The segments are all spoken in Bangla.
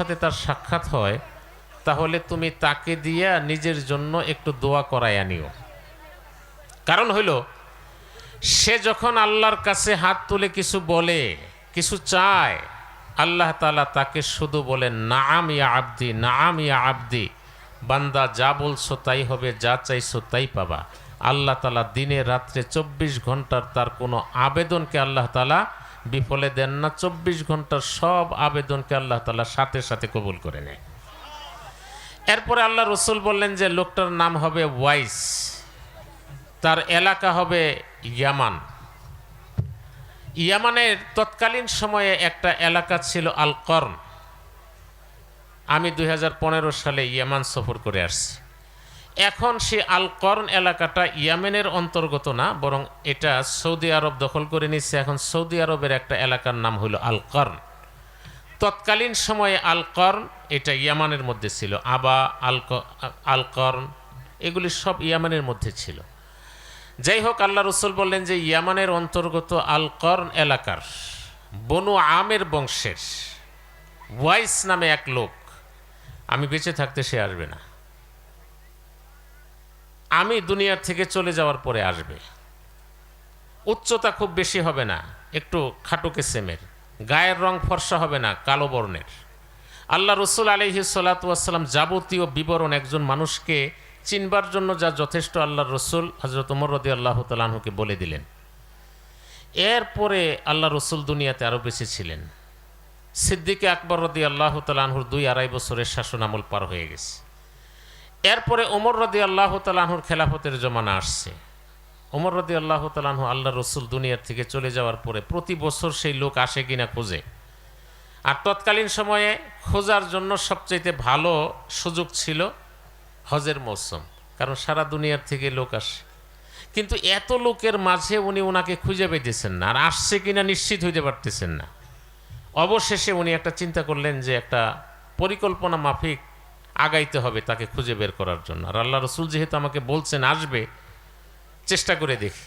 সাথে তার সাক্ষাৎ হয়, তাহলে তুমি তাকে দিয়া নিজের জন্য একটু দোয়া করায় আনিও কারণ হইল, সে যখন আল্লাহর কাছে হাত তুলে কিছু বলে, কিছু চায়, আল্লাহ তালা তাকে শুধু বলে, নাম ইয়া আবদি, নাম ইয়া আবদি, বান্দা যা বলছো তাই হবে, যা চাইছো তাই পাবা। আল্লাহ তালা দিনে রাত্রে চব্বিশ ঘণ্টার তার কোনো আবেদনকে আল্লাহ তালা বিফলে দেন না, চব্বিশ ঘণ্টার সব আবেদনকে আল্লাহ তালা সাথে সাথে কবুল করে নেয়। এরপরে আল্লাহ রসুল বললেন যে, লোকটার নাম হবে ওয়াইস, তার এলাকা হবে ইয়ামান। ইয়ামানের তৎকালীন সময়ে একটা এলাকা ছিল আল কর্ন আমি দুই হাজার পনেরো সালে ইয়ামান সফর করে আসছি। এখন সে আল কর্ন এলাকাটা ইয়ামেনের অন্তর্গত না, বরং এটা সৌদি আরব দখল করে নিচ্ছে এখন সৌদি আরবের একটা এলাকার নাম হলো আল কর্ন তৎকালীন সময়ে আল কর্ন এটা ইয়ামানের মধ্যে ছিল। আবা আল ক- আল কর্ন এগুলি সব ইয়ামানের মধ্যে ছিল। যাই হোক, আল্লাহ রসুল বললেন যে ইয়ামানের অন্তর্গত আল কর্ন এলাকার বনু আমের বংশের ওয়াইস নামে এক লোক। আমি বেঁচে থাকতে সে আসবে না। আমি দুনিয়ার থেকে চলে যাওয়ার পরে আসবে। উচ্চতা খুব বেশি হবে না, একটু খাটুকে সেমের গায়ের রং ফর্সা হবে না, কালো বর্ণের। আল্লাহ রসুল আলহি সাল্লাতাম যাবতীয় বিবরণ একজন মানুষকে চিনবার জন্য যা যথেষ্ট আল্লাহ রসুল হজরত উমর রদি আল্লাহ তালাহুকে বলে দিলেন। এরপরে আল্লাহ রসুল দুনিয়াতে আরও বেশি ছিলেন। সিদ্দিকে আকবর রদি আল্লাহ তালাহুর দুই আড়াই বছরের শাসন আমল পার হয়ে গেছে। এরপরে ওমর রদি আল্লাহ তালাহুর খেলাফতের জমানা আসছে। ওমর রদি আল্লাহ তালাহু আল্লাহ রসুল দুনিয়ার থেকে চলে যাওয়ার পরে প্রতি বছর সেই লোক আসে কিনা খোঁজে। আর তৎকালীন সময়ে খোঁজার জন্য সবচাইতে ভালো সুযোগ ছিল হজের মৌসুম, কারণ সারা দুনিয়ার থেকে লোক আসে। কিন্তু এত লোকের মাঝে উনি ওনাকে খুঁজে পেতেছেন না, আর আসছে কিনা নিশ্চিত হইতে পারতেছেন না। অবশেষে উনি একটা চিন্তা করলেন যে একটা পরিকল্পনা মাফিক আগাইতে হবে তাকে খুঁজে বের করার জন্য। আর আল্লাহ রসুল যেহেতু আমাকে বলছেন, আসবে, চেষ্টা করে দেখি।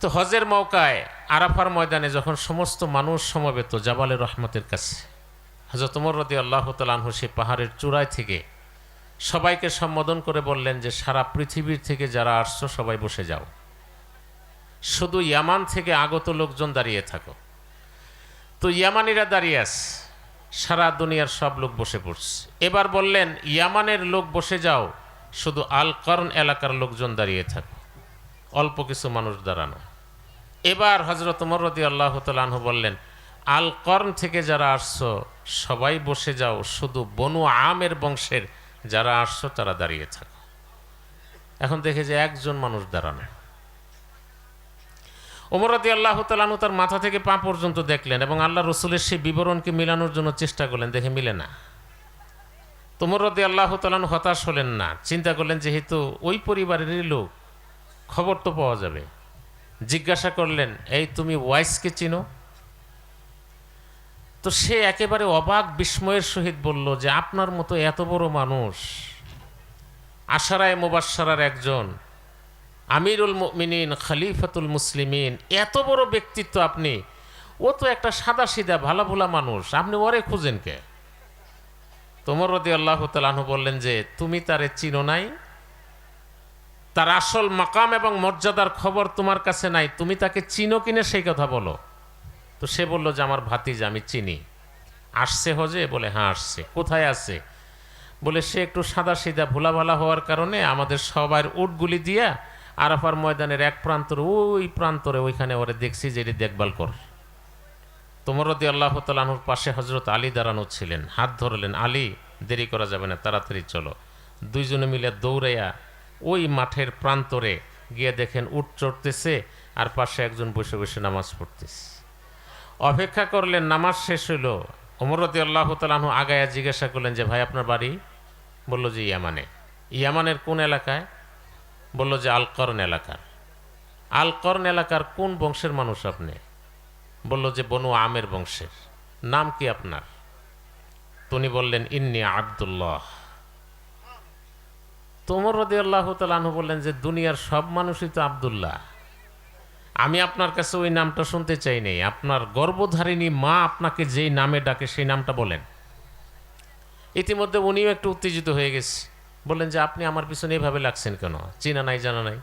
তো হজের মৌকায়, আরাফার ময়দানে যখন সমস্ত মানুষ সমবেত জাবালে রহমতের কাছে হজরত উমর রদি আল্লাহ তালাহু সেই পাহাড়ের চূড়ায় থেকে সবাইকে সম্বোধন করে বললেন যে, সারা পৃথিবীর থেকে যারা আসছো, সবাই বসে যাও। শুধু ইয়ামান থেকে আগত লোকজন দাঁড়িয়ে থাকো। তো ইয়ামানিরা দাঁড়িয়ে আছে। সারা দুনিয়ার সব লোক বসে পড়ছে। এবার বললেন, ইয়ামানের লোক বসে যাও, শুধু আল করন এলাকার লোকজন দাঁড়িয়ে থাকো, অল্প কিছু মানুষ দাঁড়ানো। এবার হজরত মরদি আল্লাহ তালু বললেন, আল কর্ন থেকে যারা আসছো, সবাই বসে যাও, শুধু বনু আমের বংশের যারা আসছো, তারা দাঁড়িয়ে থাকো। এখন দেখে যে একজন মানুষ দাঁড়ানো। ওমরাদি আল্লাহ তালানু তার মাথা থেকে পা পর্যন্ত দেখলেন এবং আল্লাহ রসুলের সেই বিবরণকে মিলানোর জন্য চেষ্টা করলেন। দেখে মিলে না। তোমর রদি আল্লাহ তালানু হতাশ হলেন না। চিন্তা করলেন, যেহেতু ওই পরিবারেরই লোক, খবর তো পাওয়া যাবে। জিজ্ঞাসা করলেন, এই তুমি ওয়াইসকে চিনো? তো সে একেবারে অবাক বিস্ময়ের সহিত বলল, যে আপনার মতো এত বড় মানুষ, আশারায় মুবাসারার একজন আমিরুল মিনিন খলিফাতুল মুসলিমিন, এত বড় ব্যক্তিত্ব আপনি। ও তো একটা সাদা সিধা ভালো ভোলা মানুষ। আপনি ওরে খুঁজেন কে? তোমার রদি আল্লাহ তালাহু বললেন যে, তুমি তারে চিনো নাই। তার আসল মাকাম এবং মর্যাদার খবর তোমার কাছে নাই। তুমি তাকে চিনো কিনে সেই কথা বলো। তো সে বলল যে, আমার ভাতিজা, আমি চিনি। আসছে হজে? বলে হ্যাঁ আসছে। কোথায় আছে? বলে, সে একটু সাদা সিধা ভোলা ভালা হওয়ার কারণে আমাদের সবার উটগুলি দিয়া আরাফার ময়দানের এক প্রান্তরে, ওই প্রান্তরে ওইখানে ওরে দেখছি যে এটি দেখভাল কর। তোমরদি আল্লাহ তালাহুর পাশে হজরত আলী দাঁড়ানো ছিলেন। হাত ধরলেন, আলী, দেরি করা যাবে না, তাড়াতাড়ি চলো। দুইজনে মিলে দৌড়াইয়া ওই মাঠের প্রান্তরে গিয়ে দেখেন উট চড়তেছে আর পাশে একজন বসে বসে নামাজ পড়তেছে। অপেক্ষা করলেন, নামাজ শেষ হইল। অমরতি আল্লাহ তালাহু আগায়া জিজ্ঞাসা করলেন যে, ভাই, আপনার বাড়ি? বলল যে, ইয়ামানে। ইয়ামানের কোন এলাকায়? বলল যে আলকরন এলাকার। আলকরন এলাকার কোন বংশের মানুষ আপনি? বলল যে, বনু আমের বংশের। নাম কি আপনার? তিনি বললেন, ইন্নি আবদুল্লাহ। তোমর রদি আল্লাহ তালাহু বললেন যে, দুনিয়ার সব মানুষই তো আবদুল্লাহ। আমি আপনার কাছে ওই নামটা শুনতে চাই নেই। আপনার গর্ভধারিণী মা আপনাকে যেই নামে ডাকে, সেই নামটা বলেন। ইতিমধ্যে উনিও একটু উত্তেজিত হয়ে গেছে। বললেন যে, আপনি আমার পিছনে এভাবে লাগছেন কেন? চিনা নাই, জানা নাই?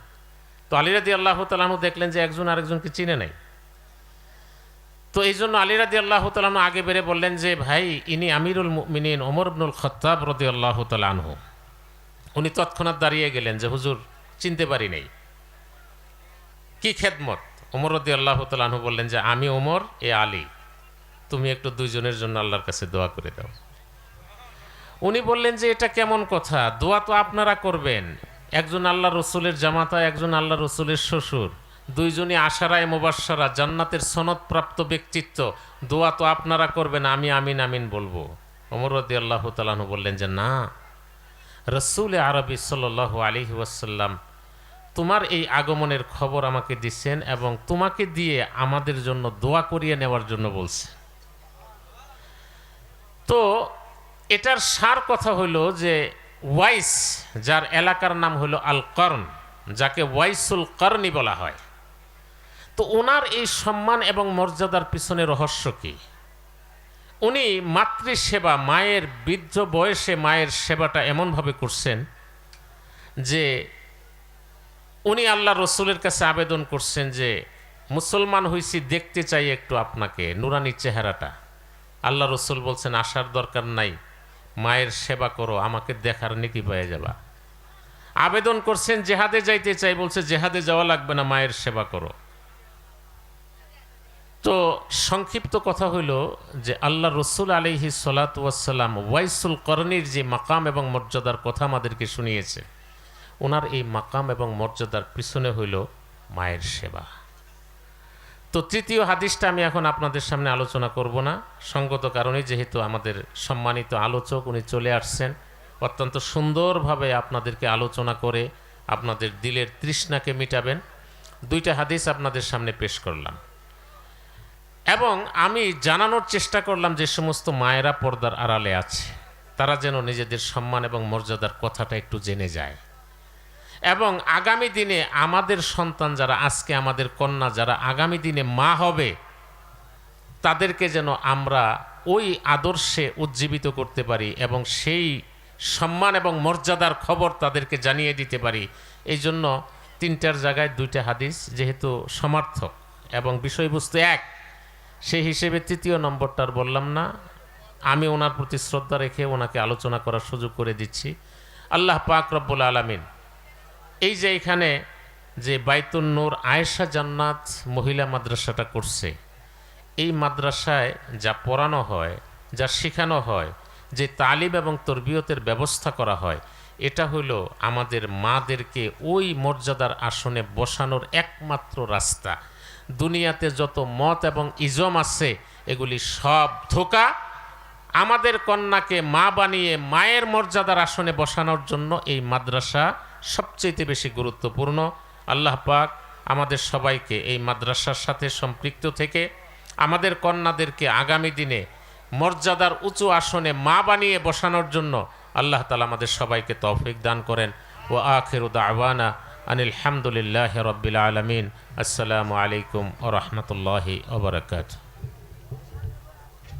তো আলিরাদি আল্লাহ তালাহু দেখলেন যে, একজন আরেকজনকে চিনে নাই। তো এই জন্য আলিরাদি আল্লাহ তালাহু আগে বেড়ে বললেন যে, ভাই, ইনি আমিরুল মিনিন ওমর আবনুল খত্তাব রদি আল্লাহ তালাহু উনি তৎক্ষণাৎ দাঁড়িয়ে গেলেন যে, হুজুর, চিনতে পারি নাই। কি খেদমত? ওমর রদি আল্লাহ তালাহু বললেন যে, আমি ওমর, এ আলী। তুমি একটু দুইজনের জন্য আল্লাহর কাছে দোয়া করে দাও। উনি বললেন যে এটা কেমন কথা? দোয়া তো আপনারা করবেন। একজন আল্লাহ রসুলের জামাতা, একজন আল্লাহ রসুলের শ্বশুর। দুইজনই আশারায় মোবাসারা জান্নাতের সনদপ্রাপ্ত ব্যক্তিত্ব। দোয়া তো আপনারা করবেন, আমি আমিন আমিন বলব। অমরদি আল্লাহ তালাহু বললেন যে, না। রসুল আরবি সাল আলী ওয়াসাল্লাম তোমার এই আগমনের খবর আমাকে দিচ্ছেন এবং তোমাকে দিয়ে আমাদের জন্য দোয়া করিয়ে নেওয়ার জন্য বলছে তো এটার সার কথা হলো যে ওয়াইস, যার এলাকার নাম হলো আল কর্ন যাকে ওয়াইসুল কর্নি বলা হয়। তো ওনার এই সম্মান এবং মর্যাদার পিছনে রহস্য কি? উনি মাতৃসেবা, মায়ের বৃদ্ধ বয়সে মায়ের সেবাটা এমনভাবে করছেন যে উনি আল্লাহ রসুলের কাছে আবেদন করছেন যে, মুসলমান হইছি, দেখতে চাই একটু আপনাকে, নুরানি চেহারাটা। আল্লাহ রসুল বলছেন, আসার দরকার নাই। মায়ের সেবা করো, আমাকে দেখার নীতি পেয়ে যাবা। আবেদন করছেন, জেহাদে যাইতে চাই, বলছে জেহাদে যাওয়া লাগবে না, মায়ের সেবা করো। তো সংক্ষিপ্ত কথা হইল যে আল্লাহ রসুল আলিহি সালাতাম ওয়াইসুল করণীর যে মাকাম এবং মর্যাদার কথা আমাদেরকে শুনিয়েছে, ওনার এই মাকাম এবং মর্যাদার পিছনে হইল মায়ের সেবা। তো তৃতীয় হাদিসটা আমি এখন আপনাদের সামনে আলোচনা করব না। সঙ্গত কারণে যেহেতু আমাদের সম্মানিত আলোচক উনি চলে আসছেন, অত্যন্ত সুন্দরভাবে আপনাদেরকে আলোচনা করে আপনাদের দিলের তৃষ্ণাকে মিটাবেন। দুইটা হাদিস আপনাদের সামনে পেশ করলাম। এবং আমি জানানোর চেষ্টা করলাম যে সমস্ত মায়েরা পর্দার আড়ালে আছে, তারা যেন নিজেদের সম্মান এবং মর্যাদার কথাটা একটু জেনে যায়। এবং আগামী দিনে আমাদের সন্তান যারা, আজকে আমাদের কন্যা যারা, আগামী দিনে মা হবে, তাদেরকে যেন আমরা ওই আদর্শে উজ্জীবিত করতে পারি এবং সেই সম্মান এবং মর্যাদার খবর তাদেরকে জানিয়ে দিতে পারি। এই জন্য তিনটার জায়গায় দুইটা হাদিস যেহেতু সমার্থক এবং বিষয়বস্তু এক, সেই হিসেবে তৃতীয় নম্বরটার বললাম না। আমি ওনার প্রতি শ্রদ্ধা রেখে ওনাকে আলোচনা করার সুযোগ করে দিচ্ছি। আল্লাহ পাক রব্বুল আলমিন এই যে এখানে যে বাইতুন নূর আয়েশা জান্নাত মহিলা মাদ্রাসাটা করছে, এই মাদ্রাসায় যা পড়ানো হয়, যা শেখানো হয়, যে তালিম এবং তরবিয়তের ব্যবস্থা করা হয়, এটা হলো আমাদের মাদেরকে ওই মর্যাদার আসনে বসানোর একমাত্র রাস্তা। দুনিয়াতে যত মত এবং ইজম আছে, এগুলি সব ধোকা। আমাদের কন্যাকে মা বানিয়ে মায়ের মর্যাদার আসনে বসানোর জন্য এই মাদ্রাসা সবচেয়ে বেশি গুরুত্বপূর্ণ। আল্লাহ পাক আমাদের সবাইকে এই মাদ্রাসার সাথে সম্পৃক্ত থেকে আমাদের কন্যাদেরকে আগামী দিনে মর্যাদার উঁচু আসনে মা বানিয়ে বসানোর জন্য আল্লাহ তালা আমাদের সবাইকে তৌফিক দান করেন। ও আখিরুদ আওয়ানা আনিল হামদুলিল্লাহ রব্বিল আলমিন। আসসালামু আলাইকুম ও রহমতুল্লাহি